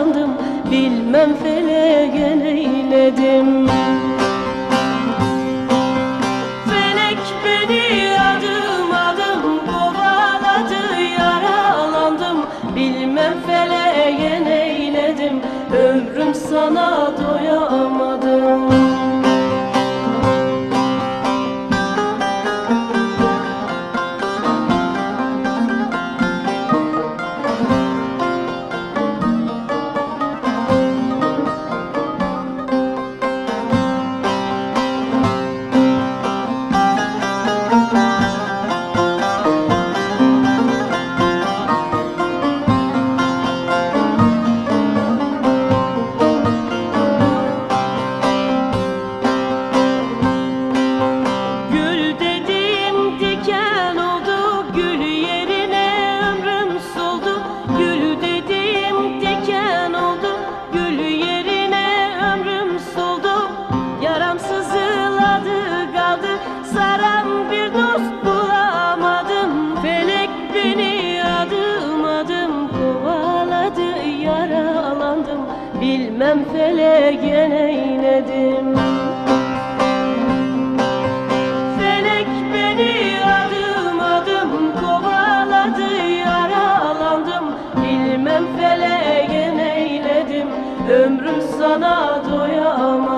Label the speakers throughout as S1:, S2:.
S1: yandım Bilmem feleğe neyledim Felek beni adım adım Kovaladı yaralandım. Bilmem feleğe neyledim Ömrüm sana doya Bilmem feleğe neyledim Felek beni adım adım kovaladı yaralandım. Bilmem feleğe neyledim ömrüm sana doyamadım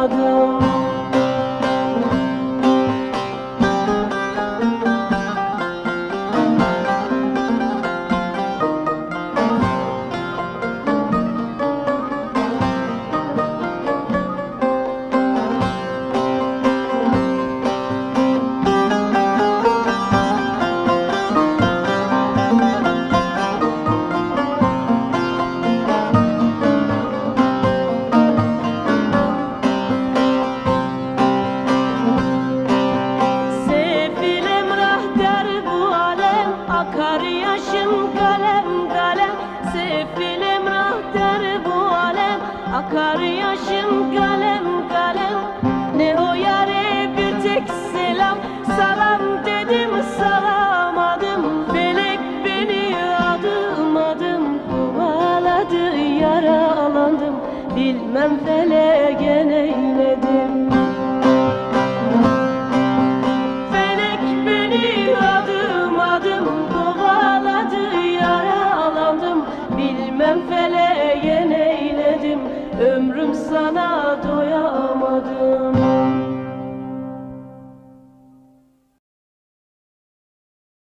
S1: Akar yaşım kalem kalem Ne o yare bir tek selam. Salam dedim salamadım Felek beni adım adım Kovaladı yaralandım. Bilmem feleğe neyledim